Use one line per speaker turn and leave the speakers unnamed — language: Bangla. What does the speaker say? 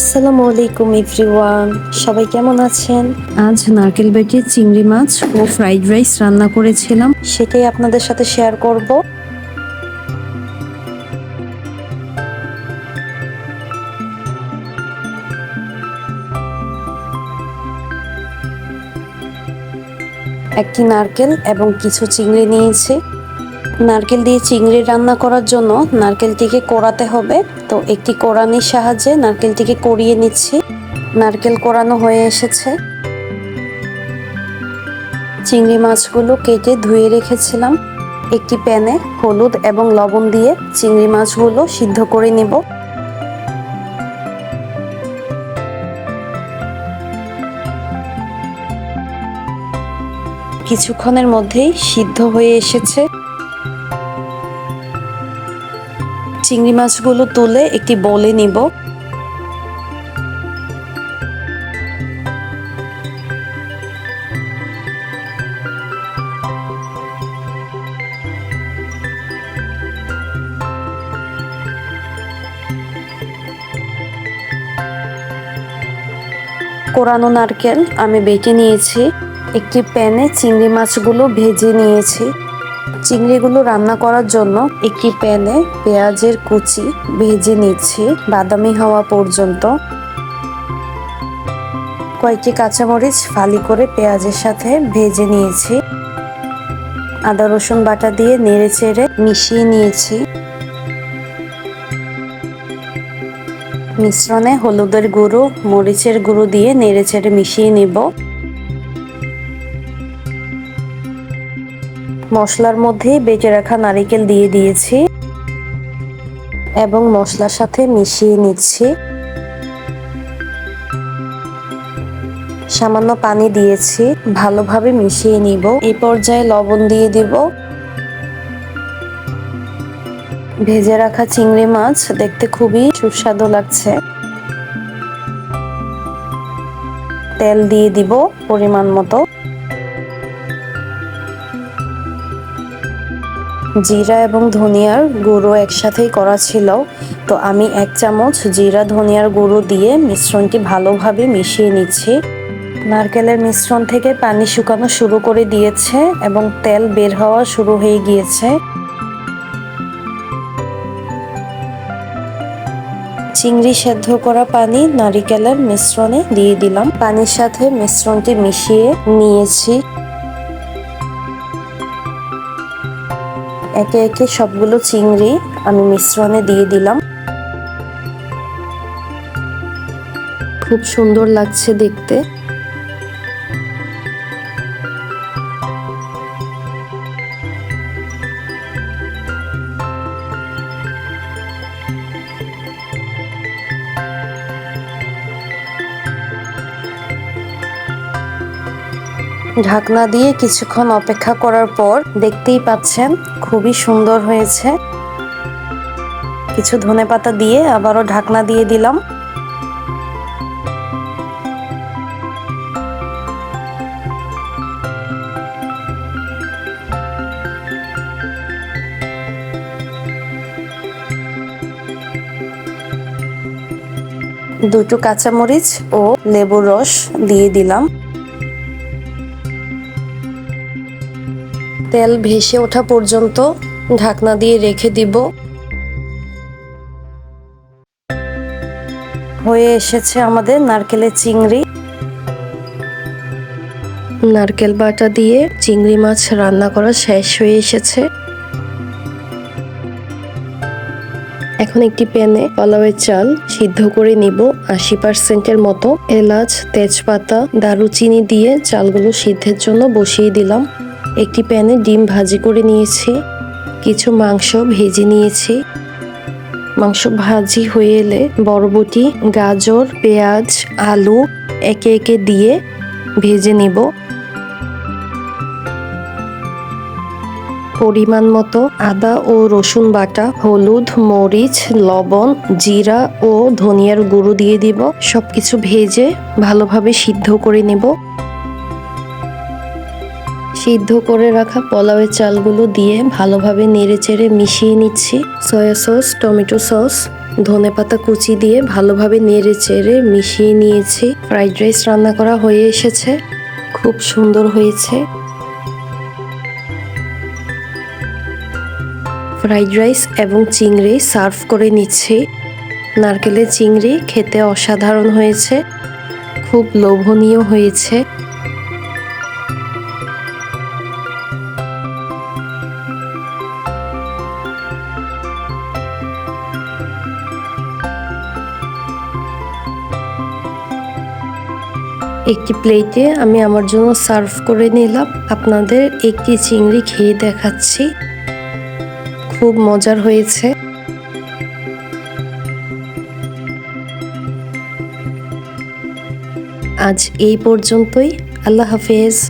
আসসালামু আলাইকুম এভরিওয়ান সবাই কেমন আছেন?
আজ নারকেল বেটে চিংড়ি মাছ ও ফ্রাইড রাইস রান্না করেছিলাম।
সেটাই আপনাদের সাথে শেয়ার করব। একটি নারকেল এবং কিছু চিংড়ি নিয়েছি। নারকেল দিয়ে চিংড়ি রান্না করার জন্য নারকেলটিকে কোড়াতে হবে। তো একটি কোড়ানির সাহায্যে নারকেলটিকে কড়িয়ে নিচ্ছি। নারকেল কোড়ানো হয়ে এসেছে। চিংড়ি মাছগুলো কেটে ধুয়ে রেখেছিলাম। একটি প্যানে হলুদ এবং লবণ দিয়ে চিংড়ি মাছগুলো সিদ্ধ করে নেব। কিছুক্ষণের মধ্যেই সিদ্ধ হয়ে এসেছে। চিংড়ি মাছগুলো তুলে একটি বলে নিব। কোরানো নারকেল আমি বেটে নিয়েছি। একটি প্যানে চিংড়ি মাছগুলো ভেজে নিয়েছি। চিংড়িগুলো রান্না করার জন্য একটি প্যানে পেঁয়াজের কুচি ভেজে নিচ্ছি বাদামি হওয়া পর্যন্ত। কয়েকটি কাঁচামরিচ ফালি করে পেঁয়াজের সাথে ভেজে নিয়েছি। আদা, রসুন বাটা দিয়ে নেড়ে চেড়ে মিশিয়ে নিয়েছি। মিশ্রণে হলুদের গুঁড়ো, মরিচের গুঁড়ো দিয়ে নেড়ে চেড়ে মিশিয়ে নিব। মশলার মধ্যে বেটে রাখা নারিকেল দিয়ে দিয়েছি এবং মশলার সাথে মিশিয়ে নিচ্ছি। সামান্য পানি দিয়েছি, ভালোভাবে মিশিয়ে নিব। এই পর্যায়ে লবণ দিয়ে দিব। ভেজে রাখা চিংড়ি মাছ দেখতে খুবই সুস্বাদু লাগছে। তেল দিয়ে দিব পরিমাণ মতো। জিরা এবং ধনিয়ার গুঁড়ো একসাথেই করা ছিল। তো আমি এক চামচ জিরা, ধনিয়ার গুঁড়ো দিয়ে মিশ্রণটি ভালোভাবে মিশিয়ে নিচ্ছি। নারকেলের মিশ্রণ থেকে পানি শুকানো শুরু করে দিয়েছে এবং তেল বের হওয়া শুরু হয়ে গিয়েছে। চিংড়ি সেদ্ধ করা পানি নারিকেলের মিশ্রণে দিয়ে দিলাম। পানির সাথে মিশ্রণটি মিশিয়ে নিয়েছি। একে একে সবগুলো চিংড়ি আমি মিশ্রণে দিয়ে দিলাম। খুব সুন্দর লাগছে দেখতে। ঢাকনা দিয়ে কিছুক্ষণ অপেক্ষা করার পর দেখতেই পাচ্ছেন খুবই সুন্দর হয়েছে। কিছু ধনেপাতা দিয়ে আবারও ঢাকনা দিয়ে দিলাম। দুটো কাঁচামরিচ ও লেবুর রস দিয়ে দিলাম। তেল ভেসে ওঠা পর্যন্ত ঢাকনা দিয়ে রেখে দিব। হয়ে এসেছে আমাদের নারকেলের চিংড়ি। নারকেল বাটা দিয়ে চিংড়ি মাছ রান্না করা শেষ হয়ে এসেছে। এখন একটি প্যানে পলাওয়ের চাল সিদ্ধ করে নিব আশি পার্সেন্টের মতো। এলাচ, তেজপাতা, দারুচিনি দিয়ে চালগুলো সিদ্ধের জন্য বসিয়ে দিলাম। একটি প্যানে ডিম ভাজি করে নিয়েছি, কিছু মাংস ভেজে নিয়েছি। মাংস ভাজি হয়ে এলে বরবটি, গাজর, পেঁয়াজ, আলু একে একে দিয়ে ভেজে নেব। পরিমাণ মতো আদা ও রসুন বাটা, হলুদ, মরিচ, লবণ, জিরা ও ধনিয়ার গুঁড়ো দিয়ে দিব। সবকিছু ভেজে ভালোভাবে সিদ্ধ করে নেব। সিদ্ধ করে রাখা পোলাওয়ের চালগুলো দিয়ে ভালোভাবে নেড়েচেড়ে মিশিয়ে নিচ্ছি। সয়া সস, টমেটো সস, ধনেপাতা কুচি দিয়ে ভালোভাবে নেড়েচেড়ে মিশিয়ে নিয়েছি। ফ্রাইড রাইস রান্না করা হয়ে এসেছে। খুব সুন্দর হয়েছে। ফ্রাইড রাইস এবং চিংড়ি সার্ভ করে নিচ্ছি। নারকেলের চিংড়ি খেতে অসাধারণ হয়েছে। খুব লোভনীয় হয়েছে। একটি প্লেটে আমি আমার জন্য সার্ভ করে নিলাম। আপনাদের একটি চিংড়ি খেয়ে দেখাচ্ছি। খুব মজার হয়েছে। আজ এই পর্যন্তই। আল্লাহ হাফেজ।